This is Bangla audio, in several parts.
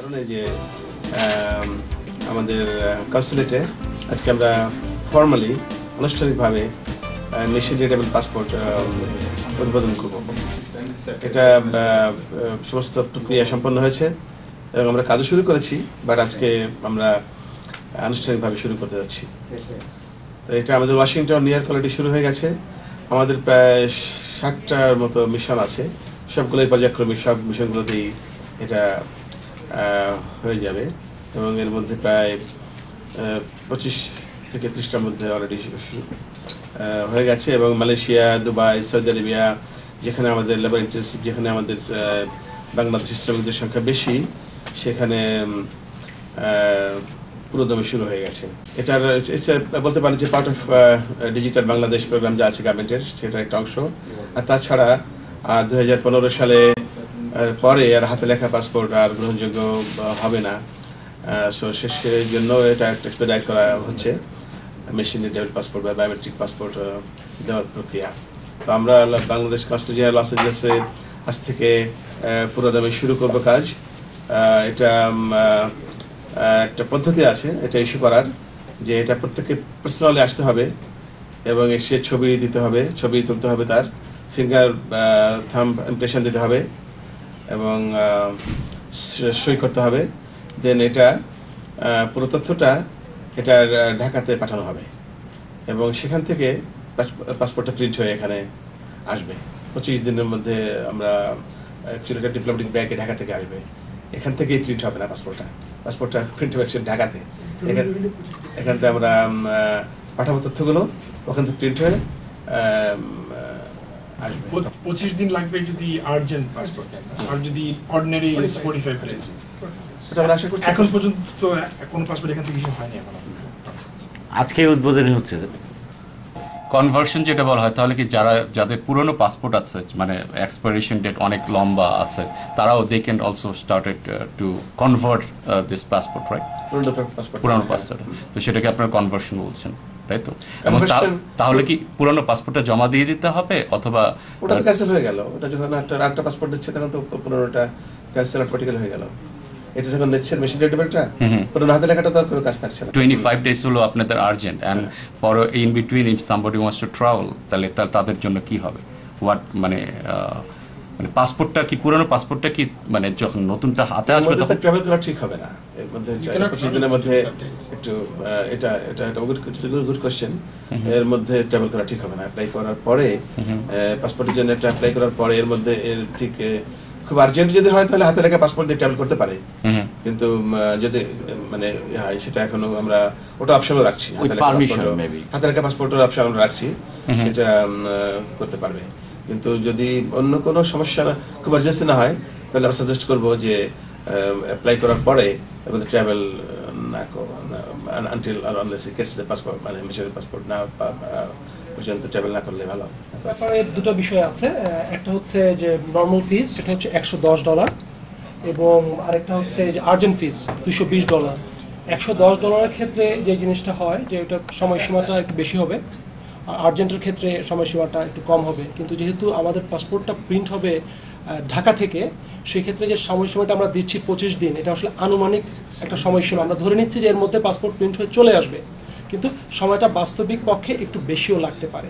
কারণে যে আমাদের কনসুলেটে আজকে আমরা ফর্মালি আনুষ্ঠানিকভাবে মেশিন রিডেবল পাসপোর্ট উদ্বোধন করব। এটা সমস্ত প্রক্রিয়া সম্পন্ন হয়েছে এবং আমরা কাজও শুরু করেছি বাট আজকে আমরা আনুষ্ঠানিকভাবে শুরু করতে যাচ্ছি। তো এটা আমাদের ওয়াশিংটন নিউ ইয়র্ক অলরেডি শুরু হয়ে গেছে। আমাদের প্রায় ষাটটার মতো মিশন আছে। সবগুলোই পর্যায়ক্রমিক, সব মিশনগুলোতেই এটা হয়ে যাবে। এবং এর মধ্যে প্রায় পঁচিশ থেকে ত্রিশটার মধ্যে অলরেডি হয়ে গেছে। এবং মালয়েশিয়া, দুবাই, সৌদি আরবিয়া, যেখানে আমাদের লেবার যেখানে আমাদের বাংলাদেশি শ্রমিকদের সংখ্যা বেশি, সেখানে পুরোদমে শুরু হয়ে গেছে। এটার বলতে পারেন যে part of digital Bangladesh programme যা আছে গভর্নমেন্টের সেটা একটা অংশ। আর তাছাড়া দু হাজার পনেরো সালে পরে আর হাতে লেখা পাসপোর্ট আর গ্রহণযোগ্য হবে না। সো শেষের জন্য এটা একটা এক্সপেডাইট করা হচ্ছে। মেশিনে ডেভেল পাসপোর্ট বা বায়োমেট্রিক পাসপোর্ট দেওয়ার প্রক্রিয়া। তো আমরা বাংলাদেশ জেনারেল লস এঞ্জেলেসে আজ থেকে আহ, পুরোদমে শুরু করব কাজ। এটা একটা পদ্ধতি আছে এটা ইস্যু করার যে এটা প্রত্যেককে পার্সোনালি আসতে হবে এবং এসে ছবি দিতে হবে ছবি তুলতে হবে তার ফিঙ্গার থাম ইমপ্রেশন দিতে হবে। এবং সই করতে হবে। দেন এটা পুরো তথ্যটা এটার ঢাকাতে পাঠানো হবে। এবং সেখান থেকে পাসপোর্টটা প্রিন্ট হয়ে এখানে আসবে। পঁচিশ দিনের মধ্যে আমরা অ্যাকচুয়ালি এটা ডিপ্লোমেটিক ব্যাগে ঢাকা থেকে আসবে। এখান থেকেই প্রিন্ট হবে না পাসপোর্টটা। পাসপোর্টটা প্রিন্ট হবে ঢাকাতে। এখান এখান থেকে আমরা পাঠাবো তথ্যগুলো। ওখান থেকে প্রিন্ট হয়ে আসবে। পঁচ- পঁচিশ দিন লাগবে যদি আর্জেন্ট পাসপোর্ট আর যদি অর্ডিনারি ফোর্টি ফাইভ ডেজ সেটা আমরা আশা করছি এখন পর্যন্ত তো কোনো পাসপোর্ট এখান থেকে ইস্যু হয়নি এখন। আজকে উদ্বোধনী হচ্ছে। কনভার্সন যেটা বলা হয় তাহলে কি যারা যাদের পুরনো পাসপোর্ট আছে মানে এক্সপায়ারেশন ডেট অনেক লম্বা আছে তারাও they can also started to convert this passport right পুরনো পাসপোর্ট পুরানো পাসপোর্ট তো সেটাকে আপনারা কনভার্সন বলছেন। তাই তো? এবং তাহলে কি পুরনো পাসপোর্টটা জমা দিয়ে দিতে হবে অথবা ওটা তো ক্যান্সেল হয়ে গেল। ওটা যখন একটা আটটা পাসপোর্ট দিচ্ছে তখন তো পুরোনোটা ক্যান্সেল অটোমেটিক্যালি হয়ে গেল। এটা যখন মেশিন পুরোনো হাতে লেখাটা তো আর কোনো কাজ থাকছে না। টোয়েন্টি ফাইভ ডেজ হলো আপনাদের আর্জেন্ট অ্যান্ড পর in between if somebody wants to travel তাহলে তাদের জন্য কি হবে? হোয়াট মানে মানে পাসপোর্টটা কি পুরনো পাসপোর্টটা কি মানে যখন নতুনটা হাতে আসবে তখন? ট্রাভেল করা ঠিক হবে না। এর মধ্যে দিনের মধ্যে for 25 days. একটু এটা এটা একটা গুড গুড কোশ্চেন এর মধ্যে ট্রাভেল করা ঠিক হবে না। অ্যাপ্লাই করার পরে পাসপোর্টের জন্য একটা অ্যাপ্লাই করার পরে এর মধ্যে এর ঠিক খুব আর্জেন্ট যদি হয় তাহলে হাতে লেখা পাসপোর্ট দিয়ে ট্রাভেল করতে পারে। হুম। কিন্তু যদি মানে সেটা এখনও আমরা ওটা অপশনও রাখছি. হাতে লেখা পাসপোর্টের অপশন আমরা রাখছি। সেটা করতে পারবে। কিন্তু যদি অন্য কোনো সমস্যা খুব আর্জেন্সি না হয়, তাহলে আমরা সাজেস্ট করব যে অ্যাপ্লাই করার পরে ট্রাভেল না আর গেটস দ্য পাসপোর্ট মানে মিশনের পাসপোর্ট না পর্যন্ত ট্রাভেল না করলে ভালো। দুটো বিষয় আছে। একটা হচ্ছে যে নর্মাল ফিস সেটা হচ্ছে একশো দশ ডলার এবং আরেকটা হচ্ছে যে আর্জেন্ট ফিস দুশো বিশ ডলার একশো দশ ডলারের ক্ষেত্রে যে জিনিসটা হয়, যে ওটা সময়সীমাটা একটু বেশি হবে আর্জেন্টের ক্ষেত্রে সময়সীমাটা একটু কম হবে। কিন্তু যেহেতু আমাদের পাসপোর্টটা প্রিন্ট হবে ঢাকা থেকে, সেক্ষেত্রে যে সময়সীমাটা আমরা দিচ্ছি পঁচিশ দিন, এটা আসলে আনুমানিক একটা সময়সীমা। আমরা ধরে নিচ্ছি যে এর মধ্যে পাসপোর্ট প্রিন্ট হয়ে চলে আসবে। কিন্তু সময়টা বাস্তবিক পক্ষে একটু বেশিও লাগতে পারে।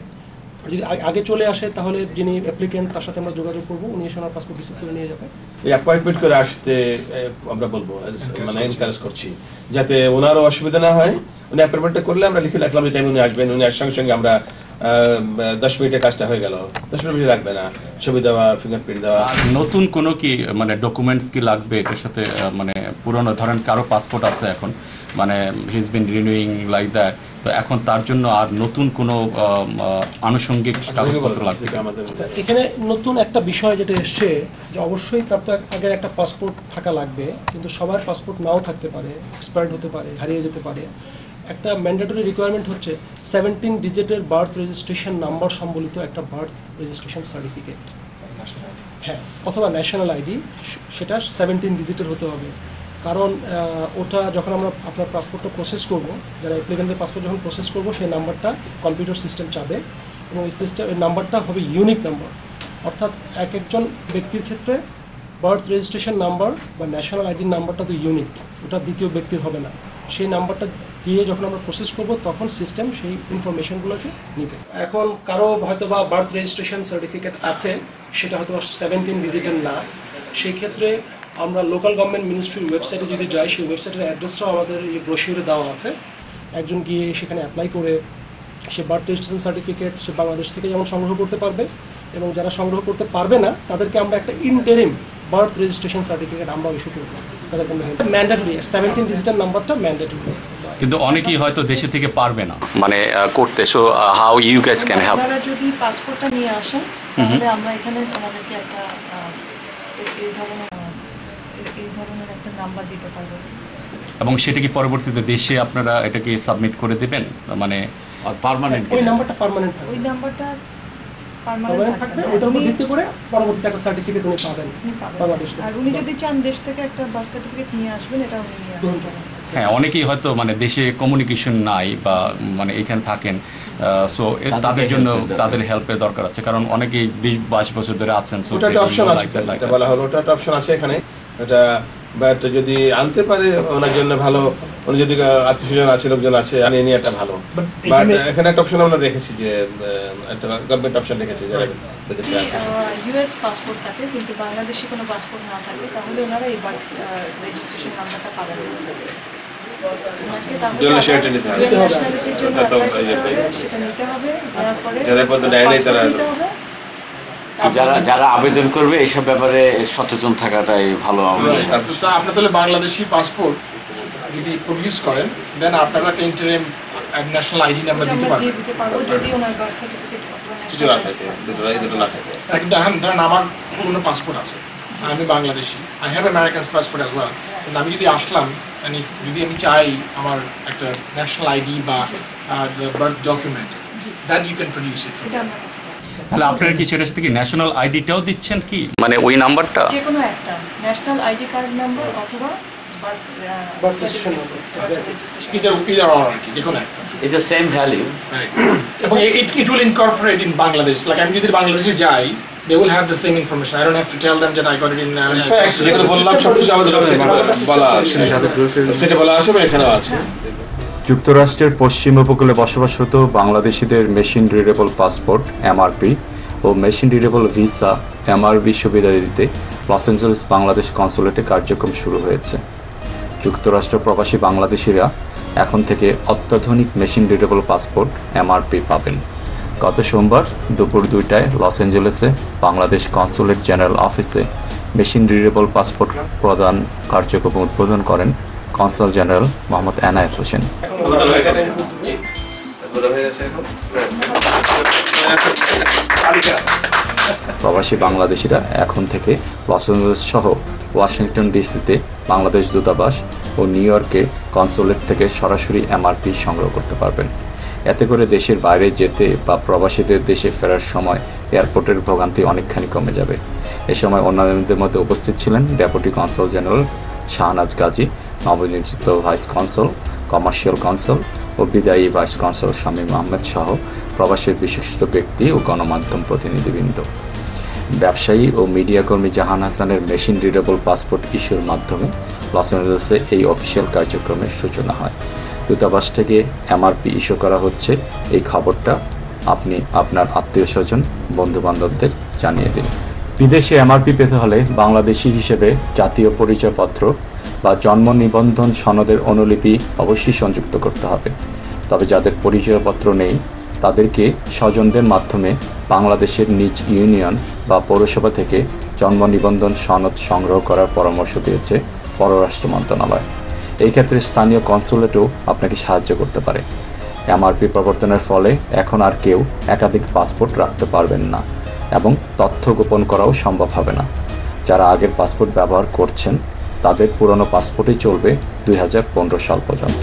যদি আগে- চলে আসে তাহলে যিনি অ্যাপ্লিকেন্ট তার সাথে আমরা যোগাযোগ করব উনি এসে ওনার পাসপোর্ট রিসিভ করে নিয়ে যাবে। এই অ্যাপয়েন্টমেন্ট করে আসতে আমরা বলব মানে এনকারেজ করছি যাতে ওনারও অসুবিধা না হয়। উনি অ্যাপয়েন্টমেন্টটা করলে আমরা লিখে রাখলাম এই টাইম উনি আসবেন উনি আসার সঙ্গে সঙ্গে আমরা আহ, দশ মিনিটে কাজটা হয়ে গেল। দশ মিনিট বেশি লাগবে না। ছবি দেওয়া ফিঙ্গারপ্রিন্ট দেওয়া। আর নতুন কোনো কি মানে ডকুমেন্টস কি লাগবে? এটার সাথে মানে পুরনো ধরেন কারও পাসপোর্ট আছে এখন মানে his been renewing like that তো এখন তার জন্য আর নতুন কোনো আনুষঙ্গিক কাগজপত্র লাগবে আমাদের আচ্ছা এখানে নতুন একটা বিষয় যেটা এসছে যে অবশ্যই তার তো আগের একটা পাসপোর্ট থাকা লাগবে কিন্তু সবার পাসপোর্ট নাও থাকতে পারে এক্সপায়ার্ড হতে পারে হারিয়ে যেতে পারে। একটা ম্যান্ডেটরি রিকোয়ারমেন্ট হচ্ছে সেভেন্টিন ডিজিটের বার্থ রেজিস্ট্রেশন নাম্বার সম্বলিত একটা বার্থ রেজিস্ট্রেশন সার্টিফিকেট হ্যাঁ অথবা ন্যাশনাল আইডি সেটা সেভেন্টিন ডিজিটের হতে হবে। কারণ ওটা যখন আমরা আপনার পাসপোর্টটা প্রসেস করব, যারা অ্যাপ্লিকেন্টের পাসপোর্ট যখন প্রসেস করব, সেই নাম্বারটা কম্পিউটার সিস্টেম চাবে এবং এই সিস্টেম নাম্বারটা হবে ইউনিক নাম্বার অর্থাৎ এক একজন ব্যক্তির ক্ষেত্রে বার্থ রেজিস্ট্রেশন নাম্বার বা ন্যাশনাল আইডির নাম্বারটা তো ইউনিক ওটা দ্বিতীয় ব্যক্তির হবে না। সেই নাম্বারটা দিয়ে যখন আমরা প্রসেস করব, তখন সিস্টেম সেই ইনফরমেশনগুলোকে নিবে। এখন কারও হয়তো বা বার্থ রেজিস্ট্রেশন সার্টিফিকেট আছে, সেটা হয়তো সেভেন্টিন ডিজিটের না। সেই ক্ষেত্রে আমরা লোকাল গভর্নমেন্ট মিনিস্ট্রির ওয়েবসাইটে যদি যাই সেই ওয়েবসাইটের অ্যাড্রেসটাও আমাদের এই ব্রোশিওরে দেওয়া আছে। একজন গিয়ে সেখানে অ্যাপ্লাই করে সে বার্থ রেজিস্ট্রেশন সার্টিফিকেট সে বাংলাদেশ থেকে যেমন সংগ্রহ করতে পারবে এবং যারা সংগ্রহ করতে পারবে না তাদেরকে আমরা একটা ইন্টারিম বার্থ রেজিস্ট্রেশন সার্টিফিকেট আমরা ইস্যু করব। তাদেরকে আমরা ম্যান্ডেটরি সেভেন্টিন ডিজিটাল নাম্বারটা ম্যান্ডেটরি কিন্তু অনেকেই হয়তো দেশে থেকে পারবে না। মানে করতে। So how you guys can help আপনারা যদি পাসপোর্টটা নিয়ে আসেন তাহলে আমরা এখানে ওনাদেরকে একটা এই- ধরনের ধরনের একটা নাম্বার দিতে পারব। এবং সেটা কি পরবর্তীতে দেশে আপনারা এটাকে সাবমিট করে দেবেন? মানে আর পার্মানেন্ট ওই নাম্বারটা পার্মানেন্ট থাকবে। ওই নাম্বারটা পার্মানেন্ট থাকবে। ওটার উপর ভিত্তি করে পরবর্তীতে একটা সার্টিফিকেট উনি পাবেন বাংলাদেশ আর উনি যদি চান দেশ থেকে একটা বার্থ সার্টিফিকেট নিয়ে আসবেন এটা উনি নিয়ে আসবেন। হ্যাঁ অনেকেই হয়তো মানে দেশে কমিউনিকেশন নাই বা মানে এখানে থাকেন সো তাদের জন্য। তাদের হেল্পের দরকার আছে। কারণ অনেকেই বিশ বাইশ বছর ধরে আছেন. বলা হলো ওটা অপশন আছে এখানে। এটা বাট যদি আনতে পারে ওনার জন্য ভালো। উনি যদি আত্মীয় স্বজন আছে লোকজন আছে আনিয়ে নিয়ে একটা ভালো। বাট এখানে- একটা অপশন আমরা রেখেছি যে একটা গভর্নমেন্ট অপশন রেখেছি যারা বিদেশে আছে। ইউএস পাসপোর্ট থাকে কিন্তু বাংলাদেশি কোনো পাসপোর্ট না থাকে তাহলে ওনারা এই বার্থ রেজিস্ট্রেশন নাম্বারটা পাবেন। সেটা নিতে হবে। যারা পর্যন্ত নেয় নাই তারা-। যারা যারা আবেদন করবে এইসব ব্যাপারে সচেতন থাকাটাই ভালো হবে। আপনার তাহলে বাংলাদেশি পাসপোর্ট যদি প্রডিউস করেন দেন আপনারা একটা ইন্টারিম ন্যাশনাল আইডি নাম্বার দিতে আমরা পারবেন। যদি ওনার বার্থ সার্টিফিকেট কিছু না থাকে দুটো দুটো না থাকে। কিন্তু এখন ধরেন আমার পুরোনো পাসপোর্ট আছে আমি Bangladeshi I have American passport as well কিন্তু আমি যদি আসলাম and যদি আমি চাই আমার একটা ন্যাশনাল আইডি বা birth document that you can produce it আমরা তাহলে আপনারা কি সেটা থেকে ন্যাশনাল আইডিটাও দিচ্ছেন কি? মানে ওই নাম্বারটা যে কোনো একটা ন্যাশনাল আইডি কার্ড নাম্বার অথবা birth, ah, Birth registration certificate, number, birth exactly. registration either either or আর কি যে কোনো একটা। It's the same value Right. এবং it it will incorporate in Bangladesh like আমি যদি বাংলাদেশে যাই they will have the same information I don't have to tell them that I got it in Facts যেগুলো বললাম সব আমাদের বলা আছে। ওয়েবসাইটে বলা আছে এবং এখানেও আছে। যুক্তরাষ্ট্রের পশ্চিম উপকূলে বসবাসরত বাংলাদেশিদের মেশিন রিডেবল পাসপোর্ট, এমআরপি, ও মেশিন রিডেবল ভিসা এমআরবি সুবিধা দিতে লস অ্যাঞ্জেলেস বাংলাদেশ কনসুলেটে কার্যক্রম শুরু হয়েছে। যুক্তরাষ্ট্র প্রবাসী বাংলাদেশিরা এখন থেকে অত্যাধুনিক মেশিন রিডেবল পাসপোর্ট, এমআরপি পাবেন। গত সোমবার দুপুর দুইটায় লস অ্যাঞ্জেলেসে বাংলাদেশ কনসুলেট জেনারেল অফিসে মেশিন রিডেবল পাসপোর্ট প্রদান কার্যক্রম উদ্বোধন করেন কনসাল জেনারেল মোহাম্মদ এনায়েত হোসেন। প্রবাসী বাংলাদেশিরা এখন থেকে লস অ্যাঞ্জেলেস সহ ওয়াশিংটন ডিসিতে বাংলাদেশ দূতাবাস ও নিউ ইয়র্কে কনসুলেট থেকে সরাসরি এমআরপি সংগ্রহ করতে পারবেন। এতে করে দেশের বাইরে যেতে বা প্রবাসীদের দেশে ফেরার সময় এয়ারপোর্টের ভোগান্তি অনেকখানি কমে যাবে। এ সময় অন্যান্যদের মধ্যে উপস্থিত ছিলেন deputy consul general Shahnaz Gazi নবনির্বাচিত ভাইস কনসল, কমার্শিয়াল কনসল ও বিদায়ী ভাইস কনসল শামীম আহমেদ সহ প্রবাসীর বিশিষ্ট ব্যক্তি ও গণমাধ্যম প্রতিনিধিবৃন্দ। ব্যবসায়ী ও মিডিয়া কর্মী জাহান হাসানের মেশিন রিডেবল পাসপোর্ট ইস্যুর মাধ্যমে লস অ্যাঞ্জেলেসে এই অফিসিয়াল কার্যক্রমের সূচনা হয়। দূতাবাস থেকে এমআরপি ইস্যু করা হচ্ছে। এই খবরটা আপনি আপনার আত্মীয় স্বজন বন্ধু বান্ধবদের জানিয়ে দিন। বিদেশে এমআরপি পেতে হলে বাংলাদেশি হিসেবে জাতীয় পরিচয়পত্র বা জন্ম নিবন্ধন সনদের অনুলিপি অবশ্যই সংযুক্ত করতে হবে। তবে যাদের পরিচয়পত্র নেই, তাদেরকে স্বজনদের মাধ্যমে বাংলাদেশের নিজ ইউনিয়ন বা পৌরসভা থেকে জন্ম নিবন্ধন সনদ সংগ্রহ করার পরামর্শ দিয়েছে পররাষ্ট্র মন্ত্রণালয়। এই ক্ষেত্রে স্থানীয় কনসুলেটও আপনাকে সাহায্য করতে পারে। এমআরপি প্রবর্তনের ফলে এখন আর কেউ একাধিক পাসপোর্ট রাখতে পারবেন না এবং তথ্য গোপন করাও সম্ভব হবে না। যারা আগের পাসপোর্ট ব্যবহার করছেন তাদের পুরনো পাসপোর্টই চলবে দুই হাজার পনেরো সাল পর্যন্ত।